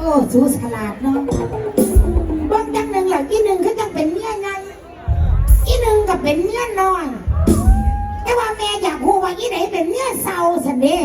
โอ้สูฉลาดเนาะบางจังหนึ่งหลักอีหนึ่งเขาจังเป็นเมียไงอีหนึ่งก็เป็นเมียน้อยแต่ว่าแม่อยากพูว่าอีไหนเป็นเมียเศร้าสันเด้